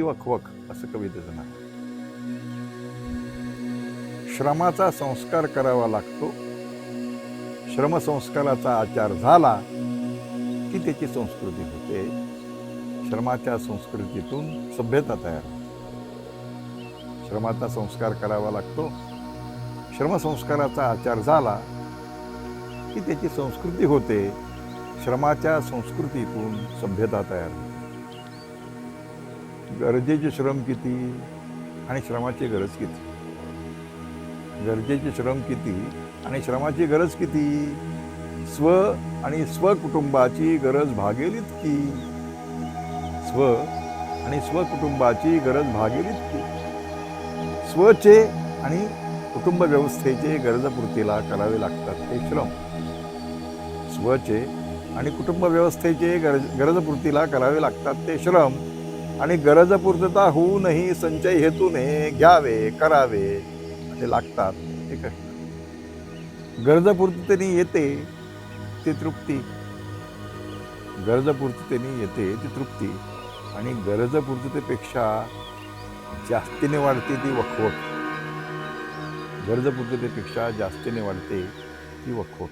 वखवख असं कवितेचं नाव श्रमाचा संस्कार करावा लागतो. श्रमसंस्काराचा आचार झाला की त्याची संस्कृती होते. श्रमाच्या संस्कृतीतून सभ्यता तयार होते. श्रमाचा संस्कार करावा लागतो. श्रमसंस्काराचा आचार झाला की त्याची संस्कृती होते. श्रमाच्या संस्कृतीतून सभ्यता तयार होते. गरजेचे श्रम किती आणि श्रमाची गरज किती? गरजेचे श्रम किती आणि श्रमाची गरज किती? स्व आणि स्वकुटुंबाची गरज भागेल इतकी. स्व आणि स्वकुटुंबाची गरज भागेल इतकी. स्वचे आणि कुटुंब व्यवस्थेचे गरजपूर्तीला करावे लागतात ते श्रम. स्वचे आणि कुटुंब व्यवस्थेचे गरज गरजपूर्तीला करावे लागतात ते श्रम. आणि गरजपूर्तता होऊनही संचय हेतूने घ्यावे करावे असे लागतात ते कष्ट. गरजपूर्ततेने येते ती तृप्ती. गरजपूर्ततेने येते ती तृप्ती. आणि गरजपूर्ततेपेक्षा जास्तीने वाढते ती वखवट. गरजपूर्ततेपेक्षा जास्तीने वाढते ती वखवट.